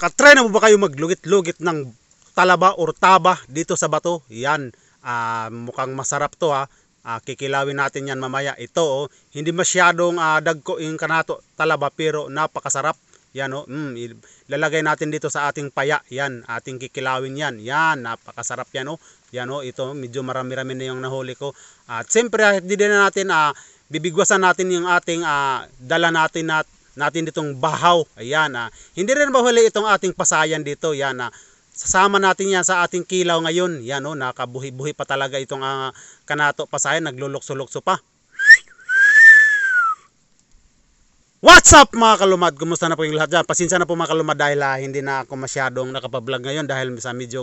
Katry na mo ba kayo maglugit-lugit ng talaba or taba dito sa bato? Yan, ah, mukhang masarap to ha. Ah, kikilawin natin yan mamaya. Ito oh, hindi masyadong ah, dagko yung kanato talaba pero napakasarap. Yan oh, mm, lalagay natin dito sa ating paya. Yan, ating kikilawin yan. Yan, napakasarap yan oh. Yan oh, ito medyo marami-rami na yung nahuli ko. At siyempre ah, hindi na natin ah, bibigwasan natin yung ating ah, dala natin na natin ditong bahaw. Ayan, ah. hindi rin mahuli itong ating pasayan dito. Yan, ah. sasama natin yan sa ating kilaw ngayon. Yan, oh, nakabuhi-buhi pa talaga itong ah, kanato pasayan. Naglulukso-lukso pa. What's up mga kalumad? Kumusta na po yung lahat dyan? Pasensya na po mga kalumad dahil ah, hindi na ako masyadong nakapablog ngayon dahil sa medyo,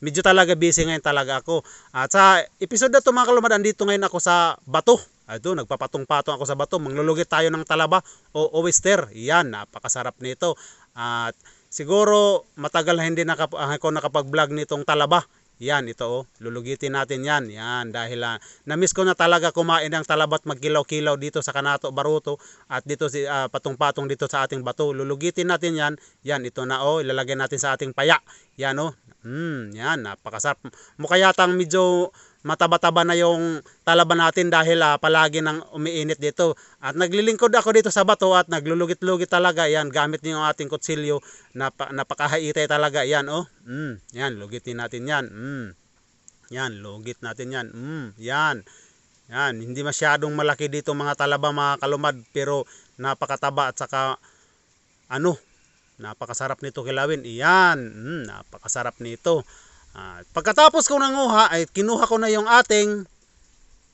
medyo talaga busy ngayon talaga ako. At sa episode na to mga kalumad, andito ngayon ako sa Bato. Ito, nagpapatong-patong ako sa Bato. Manglulugit tayo ng talaba o oyster. Yan, napakasarap nito. At siguro matagal hindi nakap ako nakapag-vlog nitong talaba. Yan, ito oh. Lulugitin natin yan. Yan, dahil ah, na-miss ko na talaga kumain ng talabat magkilaw-kilaw dito sa Kanato, Baruto at dito si ah, patong-patong dito sa ating bato. Lulugitin natin yan. Yan, ito na oh. Ilalagay natin sa ating paya. Yan oh. Hmm, yan, napakasarap. Mukha yatang medyo mataba-taba na yung talaba natin dahil ah, palagi nang umiinit dito. At naglilingkod ako dito sa bato at naglulugit-lugit talaga. Yan, gamit niyo yung ating kutsilyo. Napa, napakahaitay talaga. Yan, oh. Mm, yan, lugitin natin yan. Mm. Yan, lugit natin yan. Mm, yan. Yan, hindi masyadong malaki dito mga talaba mga kalumad pero napakataba at saka ano, napakasarap nito kilawin. Iyan, mm, napakasarap nito. At pagkatapos ko nanguha ay kinuha ko na yung ating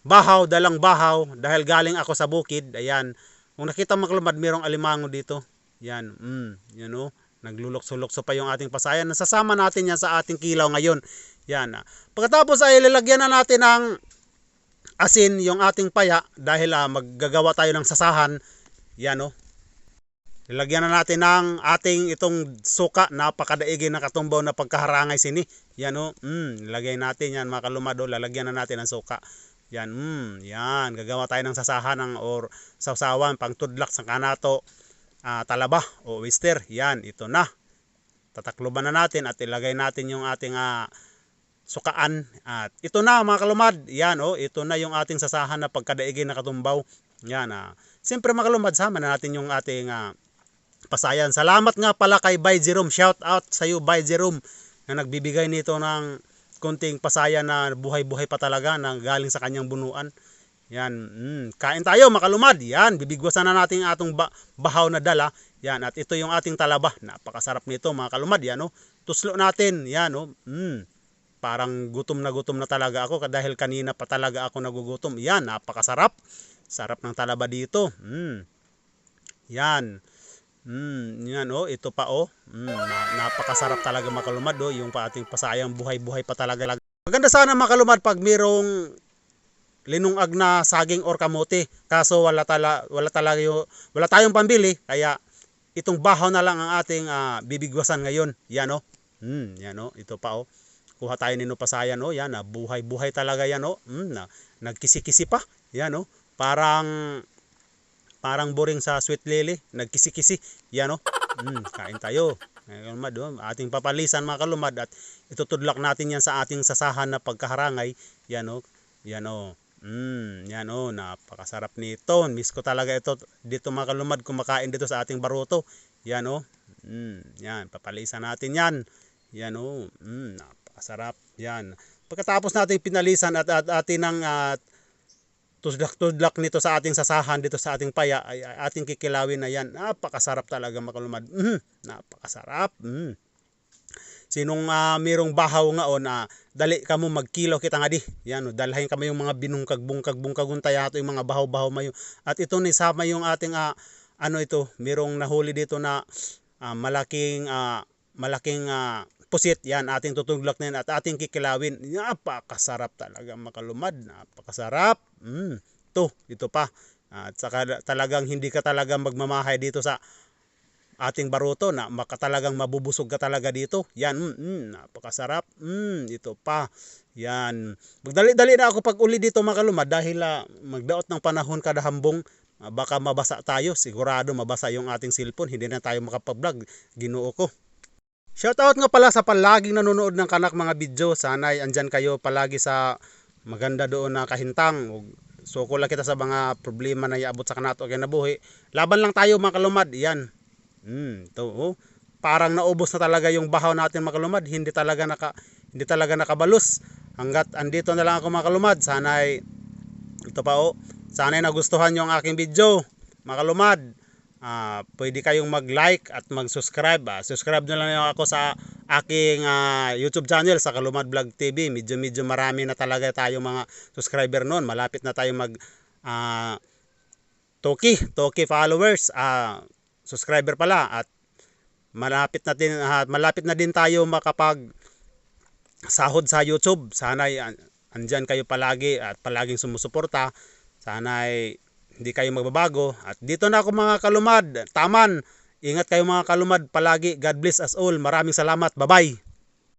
bahaw, dalang bahaw dahil galing ako sa bukid. Ayan, kung nakita mga kalumad, mayroong alimango dito. Yan, mm, yan oh. Naglulokso-lokso pa yung ating pasayan. Nasasama natin yan sa ating kilaw ngayon. Yan. ah. Pagkatapos ay lalagyan na natin ng asin yung ating paya dahil ah, maggagawa tayo ng sasahan. Yan oh. Lalagyan na natin ng ating itong suka, napakadaigin na katumbaw na pagkaharangay sini. Yan oh. Mm, lagay natin yan mga kalumado, lalagyan na natin ng suka. Yan, mm, yan. Gagawa tayo ng sasahan ng or sausawan, pang tudlak sa kanato, ah, talaba o oyster. Yan, ito na. Tatakluban na natin at ilagay natin yung ating ah, sukaan. At ito na mga kalumad. Yan oh, ito na yung ating sasahan na pagkadaigin na katumbaw. Yan ah. Siyempre mga kalumad, sama na natin yung ating ah, pasayan. Salamat nga pala kay Bay Jerome. Shout out sa iyo Bay Jerome na nagbibigay nito ng konting pasayan na buhay-buhay pa talaga na galing sa kanyang bunuan. Yan, mm, kain tayo makalumad. Yan, bibigwasan na natin atong ba- bahaw na dala. Yan, at ito yung ating talaba. Napakasarap nito mga kalumad. Yan, oh. Tuslo natin. Yan, oh. Mm, parang gutom na gutom na talaga ako dahil kanina pa talaga ako nagugutom. Yan, napakasarap. Sarap ng talaba dito. Mm. Yan. Mm, yan oh, ito pa oh. Mm, na- napakasarap talaga makalumad oh, yung pa ating pasayang buhay-buhay pa talaga. Maganda sana makalumad pag mayroong linungag na saging or kamote. Kaso wala tala wala talaga yung, wala tayong pambili kaya itong bahaw na lang ang ating ah, bibigwasan ngayon. Yan oh. Mm, yan oh, ito pa oh. Kuha tayo nino pasayan oh, yan ah, buhay-buhay talaga yan oh. Mm, na, nagkisi-kisi pa. Yan oh. Parang parang boring sa sweet lily, nagkisi-kisi. Yan oh. Mm, kain tayo. Mga kalumad, oh. ating papalisan mga kalumad at itutudlak natin yan sa ating sasahan na pagkaharangay. Yan oh. Yan oh. Mm, yan oh, napakasarap nito. Miss ko talaga ito dito mga kalumad kumakain dito sa ating baruto. Yan oh. Mm, yan, papalisan natin yan. Yan oh. Mm, napakasarap. Yan. Pagkatapos natin pinalisan at, at atin ng ah, tudlak-tudlak nito sa ating sasahan dito sa ating paya ay, ating kikilawin na yan. Napakasarap talaga makalumad. Mm, napakasarap. Mm. Sinong uh, mayroong bahaw nga on, ah, dali ka mo magkilaw kita nga di. Yan, oh, dalhin kami yung mga binungkag bungkag bungkag untaya ato yung mga bahaw-bahaw mayo. At ito ni sama yung ating ah, ano ito, mayroong nahuli dito na ah, malaking ah, malaking ah, pusit yan ating tutuglak na yan at ating kikilawin napakasarap talaga makalumad napakasarap mm, to ito pa. At saka talagang hindi ka talaga magmamahay dito sa ating baruto na maka talagang mabubusog ka talaga dito. Yan mm, mm, napakasarap. Mm, ito pa. Yan. Magdali-dali na ako pag uli dito makalumad dahil ah, magdaot ng panahon kada hambong ah, baka mabasa tayo. Sigurado mabasa yung ating cellphone. Hindi na tayo makapag-vlog. Ginoo ko. Shoutout nga pala sa palaging nanonood ng kanak mga video. Sana'y andyan kayo palagi sa maganda doon na kahintang. Ug Suko lang kita sa mga problema na iabot sa kanato kay nabuhi. Laban lang tayo mga kalumad. Yan. Hmm, to, oh. Parang naubos na talaga yung bahaw natin mga kalumad. Hindi talaga naka hindi talaga nakabalus. Hanggat andito na lang ako mga kalumad. Sana'y ito pa oh. Sana'y nagustuhan yung aking video. Mga kalumad. Ah, pwede kayong mag-like at mag-subscribe. Ah, subscribe na lang ako sa aking ah, YouTube channel sa Kalumad Vlog TV. Medyo medyo marami na talaga tayo mga subscriber noon. Malapit na tayo mag ah, Toki, Toki followers, ah, subscriber pala at malapit na din ah, malapit na din tayo makapag sahod sa YouTube. Sana an- andyan kayo palagi at palaging sumusuporta. Sana ay hindi kayo magbabago. At dito na ako mga kalumad. Taman. Ingat kayo mga kalumad palagi. God bless us all. Maraming salamat. Bye-bye.